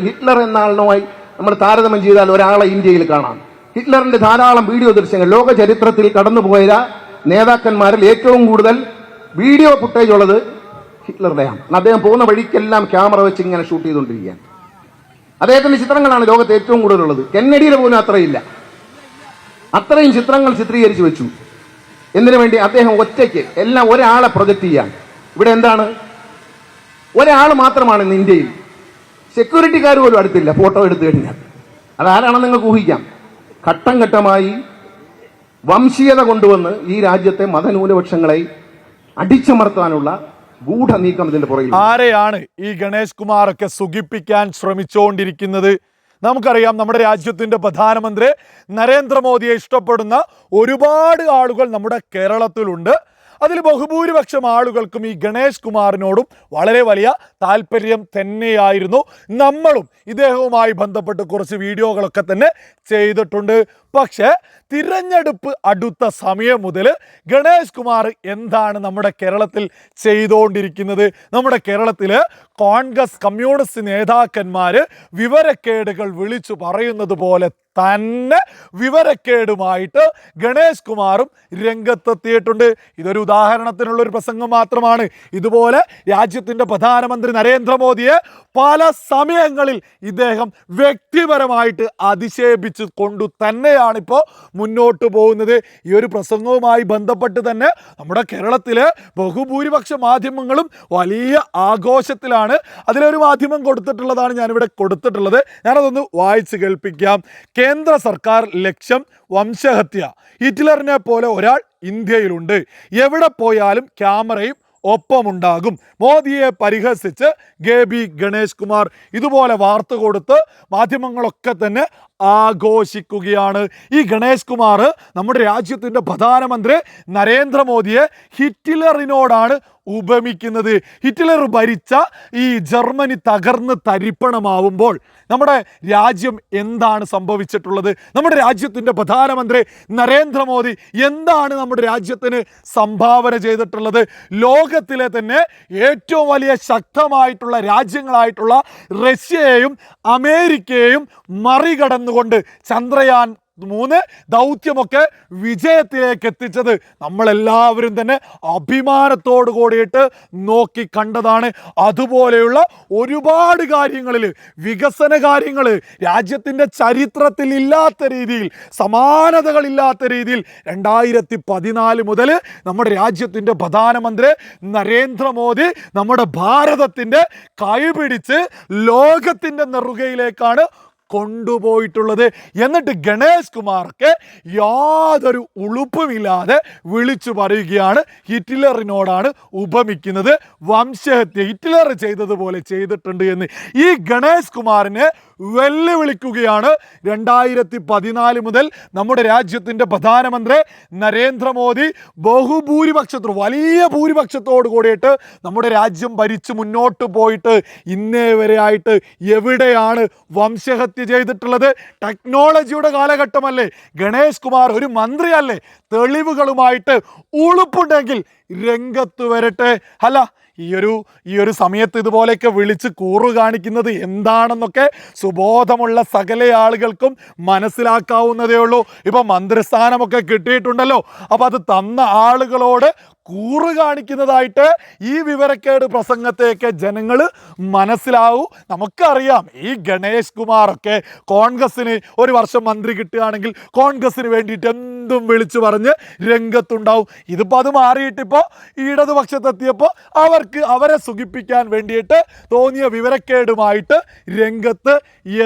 Hitler എന്ന ആളുമായി നമ്മൾ താരതമ്യം ചെയ്താൽ ഒരാളെ ഇന്ത്യയിൽ കാണാം. ഹിറ്റ്ലറിന്റെ ധാരാളം വീഡിയോ ദൃശ്യങ്ങൾ ലോക ചരിത്രത്തിൽ കടന്നുപോയ നേതാക്കന്മാരിൽ ഏറ്റവും കൂടുതൽ വീഡിയോ ഫുട്ടേജ് ഉള്ളത് ഹിറ്റ്ലറുടെയാണ് അദ്ദേഹം പോകുന്ന വഴിക്കെല്ലാം ക്യാമറ വെച്ച് ഇങ്ങനെ ഷൂട്ട് ചെയ്തുകൊണ്ടിരിക്കുകയാണ്. അദ്ദേഹത്തിന്റെ ചിത്രങ്ങളാണ് ലോകത്ത് ഏറ്റവും കൂടുതലുള്ളത്. കെന്നഡിയുടെ പോലും അത്രയില്ല. അത്രയും ചിത്രങ്ങൾ ചിത്രീകരിച്ചു വെച്ചു. എന്തിനു വേണ്ടി? അദ്ദേഹം ഒറ്റയ്ക്ക് എല്ലാം ഒരാളെ പ്രൊജക്ട് ചെയ്യാൻ. ഇവിടെ എന്താണ്? ഒരാൾ മാത്രമാണ് ഇന്ന് ഇന്ത്യയിൽ. സെക്യൂരിറ്റിക്കാർ പോലും അടുത്തില്ല. ഫോട്ടോ എടുത്തു കഴിഞ്ഞാൽ. അതാരാണെന്ന് നിങ്ങൾക്ക് ഊഹിക്കാം. ഘട്ടം ഘട്ടമായി വംശീയത കൊണ്ടുവന്ന് ഈ രാജ്യത്തെ മതന്യൂനപക്ഷങ്ങളെ അടിച്ചമർത്താനുള്ള ഗൂഢ നീക്കം ഇതിന്റെ പുറകിൽ ആരെയാണ് ഈ ഗണേഷ് കുമാറൊക്കെ സുഖിപ്പിക്കാൻ ശ്രമിച്ചുകൊണ്ടിരിക്കുന്നത്? നമുക്കറിയാം നമ്മുടെ രാജ്യത്തിന്റെ പ്രധാനമന്ത്രി നരേന്ദ്രമോദിയെ ഇഷ്ടപ്പെടുന്ന ഒരുപാട് ആളുകൾ നമ്മുടെ കേരളത്തിലുണ്ട്. അതിൽ ബഹുഭൂരിപക്ഷം ആളുകൾക്കും ഈ ഗണേഷ് കുമാറിനോടും വളരെ വലിയ താല്പര്യം തന്നെയായിരുന്നു. നമ്മളും ഇദ്ദേഹവുമായി ബന്ധപ്പെട്ട് കുറച്ച് വീഡിയോകളൊക്കെ തന്നെ ചെയ്തിട്ടുണ്ട്. പക്ഷേ തിരഞ്ഞെടുപ്പ് അടുത്ത സമയം മുതൽ ഗണേഷ് കുമാർ എന്താണ് നമ്മുടെ കേരളത്തിൽ ചെയ്തുകൊണ്ടിരിക്കുന്നത്? നമ്മുടെ കേരളത്തിൽ കോൺഗ്രസ് കമ്മ്യൂണിസ്റ്റ് നേതാക്കന്മാർ വിവരക്കേടുകൾ വിളിച്ചു പറയുന്നത് പോലെ തന്നെ വിവരക്കേടുമായിട്ട് ഗണേഷ് കുമാറും രംഗത്തെത്തിയിട്ടുണ്ട്. ഇതൊരു ഉദാഹരണത്തിനുള്ള ഒരു പ്രസംഗം മാത്രമാണ്. ഇതുപോലെ രാജ്യത്തിന്റെ പ്രധാനമന്ത്രി നരേന്ദ്രമോദിയെ പല സമയങ്ങളിൽ ഇദ്ദേഹം വ്യക്തിപരമായിട്ട് അധിക്ഷേപിച്ച് കൊണ്ടു തന്നെയാണ് ഇപ്പോൾ മുന്നോട്ട് പോകുന്നത്. ഈ ഒരു പ്രസംഗവുമായി ബന്ധപ്പെട്ട് തന്നെ നമ്മുടെ കേരളത്തിലെ ബഹുഭൂരിപക്ഷ മാധ്യമങ്ങളും വലിയ ആഘോഷത്തിലാണ് അതിലൊരു മാധ്യമം കൊടുത്തിട്ടുള്ളതാണ് ഞാനിവിടെ കൊടുത്തിട്ടുള്ളത്. ഞാനതൊന്ന് വായിച്ച് കേൾപ്പിക്കാം. കേന്ദ്ര സർക്കാർ ലക്ഷ്യം വംശഹത്യ. ഹിറ്റ്ലറിനെ പോലെ ഒരാൾ ഇന്ത്യയിലുണ്ട്. എവിടെ പോയാലും ക്യാമറയും ഒപ്പമുണ്ടാകും. മോദിയെ പരിഹസിച്ച് ഗേബി ഗണേഷ് കുമാർ ഇതുപോലെ വാർത്ത കൊടുത്ത് മാധ്യമങ്ങളൊക്കെ തന്നെ ആഘോഷിക്കുകയാണ്. ഈ ഗണേഷ് കുമാർ നമ്മുടെ രാജ്യത്തിന്റെ പ്രധാനമന്ത്രി നരേന്ദ്രമോദിയെ ഹിറ്റ്ലറിനോടാണ് ഉപമിക്കുന്നത്. ഹിറ്റ്ലർ ഭരിച്ച ഈ ജർമ്മനി തകർന്ന് തരിപ്പണമാവുമ്പോൾ നമ്മുടെ രാജ്യം എന്താണ് സംഭവിച്ചിട്ടുള്ളത്? നമ്മുടെ രാജ്യത്തിന്റെ പ്രധാനമന്ത്രി നരേന്ദ്രമോദി എന്താണ് നമ്മുടെ രാജ്യത്തിന് സംഭാവന ചെയ്തിട്ടുള്ളത്? ലോകത്തിലെ തന്നെ ഏറ്റവും വലിയ ശക്തമായിട്ടുള്ള രാജ്യങ്ങളായിട്ടുള്ള റഷ്യയെയും അമേരിക്കയെയും മറികടന്നുകൊണ്ട് ചന്ദ്രയാൻ മൂന്ന് ദൗത്യമൊക്കെ വിജയത്തിലേക്ക് എത്തിച്ചത് നമ്മളെല്ലാവരും തന്നെ അഭിമാനത്തോട് കൂടിയിട്ട് നോക്കി കണ്ടതാണ്. അതുപോലെയുള്ള ഒരുപാട് കാര്യങ്ങളിൽ വികസന കാര്യങ്ങൾ രാജ്യത്തിന്റെ ചരിത്രത്തിൽ ഇല്ലാത്ത രീതിയിൽ സമാനതകളില്ലാത്ത രീതിയിൽ രണ്ടായിരത്തി പതിനാല് മുതൽ നമ്മുടെ രാജ്യത്തിന്റെ പ്രധാനമന്ത്രി നരേന്ദ്രമോദി നമ്മുടെ ഭാരതത്തിന്റെ കൈപിടിച്ച് ലോകത്തിന്റെ നെറുകയിലേക്കാണ് കൊണ്ടുപോയിട്ടുള്ളത്. എന്നിട്ട് ഗണേഷ് കുമാർക്ക് യാതൊരു ഉളുപ്പുമില്ലാതെ വിളിച്ചു പറയുകയാണ്. ഹിറ്റ്ലറിനോടാണ് ഉപമിക്കുന്നത്. വംശഹത്യ ഹിറ്റ്ലർ ചെയ്തതുപോലെ ചെയ്തിട്ടുണ്ട് എന്ന്. ഈ ഗണേഷ് കുമാറിനെ വെല്ലുവിളിക്കുകയാണ്. രണ്ടായിരത്തി പതിനാല് മുതൽ നമ്മുടെ രാജ്യത്തിന്റെ പ്രധാനമന്ത്രി നരേന്ദ്രമോദി ബഹുഭൂരിപക്ഷത്തോട് വലിയ ഭൂരിപക്ഷത്തോട് കൂടിയിട്ട് നമ്മുടെ രാജ്യം ഭരിച്ച് മുന്നോട്ട് പോയിട്ട് ഇന്നേ വരെ ആയിട്ട് എവിടെയാണ് വംശഹത്യ ചെയ്തിട്ടുള്ളത്? ടെക്നോളജിയുടെ കാലഘട്ടമല്ലേ? ഗണേഷ് കുമാർ ഒരു മന്ത്രിയല്ലേ? തെളിവുകളുമായിട്ട് ഉളുപ്പുണ്ടെങ്കിൽ രംഗത്ത് വരട്ടെ. അല്ല ഈ ഒരു ഈ ഒരു സമയത്ത് ഇതുപോലെയൊക്കെ വിളിച്ച് കൂറു കാണിക്കുന്നത് എന്താണെന്നൊക്കെ സുബോധമുള്ള സകല ആളുകൾക്കും മനസ്സിലാക്കാവുന്നതേ ഉള്ളൂ. ഇപ്പം മന്ത്രിസ്ഥാനമൊക്കെ കിട്ടിയിട്ടുണ്ടല്ലോ. അപ്പോൾ അത് തന്ന ആളുകളോട് കൂറ് കാണിക്കുന്നതായിട്ട് ഈ വിവരക്കേട് പ്രസംഗത്തെയൊക്കെ ജനങ്ങൾ മനസ്സിലാവൂ. നമുക്കറിയാം ഈ ഗണേഷ് കുമാറൊക്കെ കോൺഗ്രസ്സിന് ഒരു വർഷം മന്ത്രി കിട്ടുകയാണെങ്കിൽ കോൺഗ്രസ്സിന് വേണ്ടിയിട്ട് എന്തും വിളിച്ചു പറഞ്ഞ് രംഗത്തുണ്ടാവും. ഇതിപ്പോൾ അത് മാറിയിട്ടിപ്പോൾ ഇടതുപക്ഷത്തെത്തിയപ്പോൾ അവർക്ക് അവരെ സുഖിപ്പിക്കാൻ വേണ്ടിയിട്ട് തോന്നിയ വിവരക്കേടുമായിട്ട് രംഗത്ത്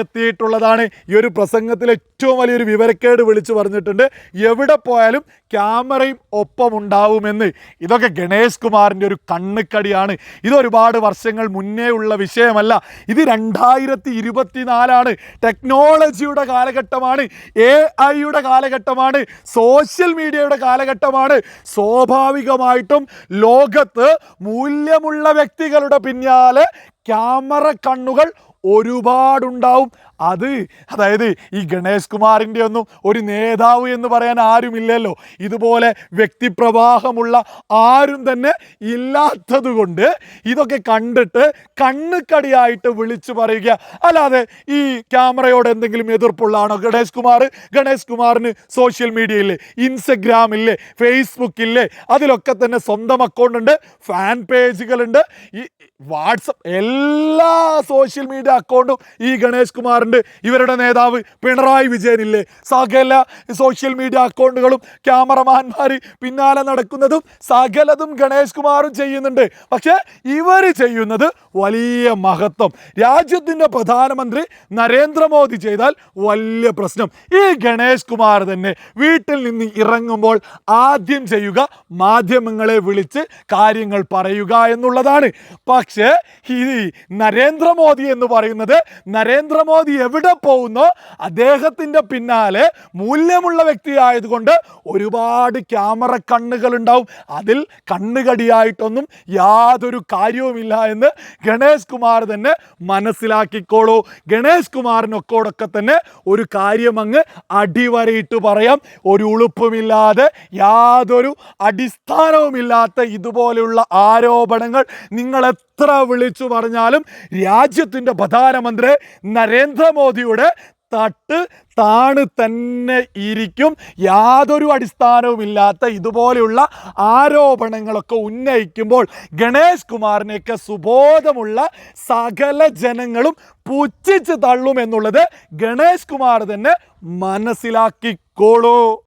എത്തിയിട്ടുള്ളതാണ് ഈ ഒരു പ്രസംഗത്തിൽ ഏറ്റവും വലിയൊരു വിവരക്കേട് വിളിച്ചു പറഞ്ഞിട്ടുണ്ട്. എവിടെ പോയാലും ക്യാമറയും ഒപ്പം ഉണ്ടാവുമെന്ന്. ഇതൊക്കെ ഗണേഷ് കുമാറിന്റെ ഒരു കണ്ണുക്കടിയാണ്. ഇതൊരുപാട് വർഷങ്ങൾ മുന്നേ ഉള്ള വിഷയമല്ല. ഇത് രണ്ടായിരത്തി ഇരുപത്തിനാലാണ് ടെക്നോളജിയുടെ കാലഘട്ടമാണ്. എ ഐയുടെ കാലഘട്ടമാണ്. സോഷ്യൽ മീഡിയയുടെ കാലഘട്ടമാണ്. സ്വാഭാവികമായിട്ടും ലോകത്ത് മൂല്യമുള്ള വ്യക്തികളുടെ പിന്നാലെ ക്യാമറ കണ്ണുകൾ ഒരുപാടുണ്ടാവും. അത് അതായത് ഈ ഗണേഷ് കുമാറിന്റെ ഒന്നും ഒരു നേതാവ് എന്ന് പറയാൻ ആരുമില്ലല്ലോ. ഇതുപോലെ വ്യക്തിപ്രവാഹമുള്ള ആരും തന്നെ ഇല്ലാത്തത് കൊണ്ട് ഇതൊക്കെ കണ്ടിട്ട് കണ്ണുക്കടിയായിട്ട് വിളിച്ചു പറയുക. അല്ലാതെ ഈ ക്യാമറയോട് എന്തെങ്കിലും എതിർപ്പുള്ളതാണോ? ഗണേഷ് കുമാർ ഗണേഷ് കുമാറിന് സോഷ്യൽ മീഡിയ ഇല്ലേ ഇൻസ്റ്റഗ്രാമില്ലേ ഫേസ്ബുക്കില്ലേ അതിലൊക്കെ തന്നെ സ്വന്തം അക്കൗണ്ട് ഉണ്ട് ഫാൻ പേജുകളുണ്ട് ഈ വാട്സപ്പ് എല്ലാ സോഷ്യൽ മീഡിയ അക്കൗണ്ടും ഈ ഗണേഷ് കുമാറിന്റെ ഇവരുടെ നേതാവ് പിണറായി വിജയനില്ലേ? സകല സോഷ്യൽ മീഡിയ അക്കൗണ്ടുകളും ക്യാമറമാന്മാർ പിന്നാലെ നടക്കുന്നതും സകലതും ഗണേഷ് കുമാറും ചെയ്യുന്നുണ്ട്. പക്ഷേ ഇവർ ചെയ്യുന്നത് വലിയ മഹത്വം. രാജ്യത്തിന്റെ പ്രധാനമന്ത്രി നരേന്ദ്രമോദി ചെയ്താൽ വലിയ പ്രശ്നം. ഈ ഗണേഷ് കുമാർ തന്നെ വീട്ടിൽ നിന്ന് ഇറങ്ങുമ്പോൾ ആദ്യം ചെയ്യുക മാധ്യമങ്ങളെ വിളിച്ച് കാര്യങ്ങൾ പറയുക എന്നുള്ളതാണ്. പക്ഷേ ഈ നരേന്ദ്രമോദി എന്ന് പറയുന്നത് നരേന്ദ്രമോദി എവിടെ പോകുന്നോ? അദ്ദേഹത്തിന്റെ പിന്നാലെ മൂല്യമുള്ള വ്യക്തിയായതുകൊണ്ട് ഒരുപാട് ക്യാമറ കണ്ണുകൾ ഉണ്ടാവും അതിൽ കണ്ണുകടിയായിട്ടൊന്നും യാതൊരു കാര്യവുമില്ല എന്ന് ഗണേഷ് കുമാർ തന്നെ മനസ്സിലാക്കിക്കോളൂ. ഗണേഷ് കുമാറിനൊക്കോടൊക്കെ തന്നെ ഒരു കാര്യം അങ്ങ് അടിവരയിട്ട് പറയാം. ഒരു ഉളുപ്പുമില്ലാതെ യാതൊരു അടിസ്ഥാനവുമില്ലാത്ത ഇതുപോലെയുള്ള ആരോപണങ്ങൾ നിങ്ങൾ എത്ര വിളിച്ചു പറഞ്ഞാലും രാജ്യത്തിന്റെ പ്രധാനമന്ത്രി നരേന്ദ്രമോദിയുടെ തട്ട് താണ് തന്നെ ഇരിക്കും. യാതൊരു അടിസ്ഥാനവുമില്ലാത്ത ഇതുപോലെയുള്ള ആരോപണങ്ങളൊക്കെ ഉന്നയിക്കുമ്പോൾ ഗണേഷ് കുമാറിനെയൊക്കെ സുബോധമുള്ള സകല ജനങ്ങളും പുച്ഛിച്ച് തള്ളുമെന്നുള്ളത് ഗണേഷ് കുമാർ തന്നെ മനസ്സിലാക്കിക്കോളൂ.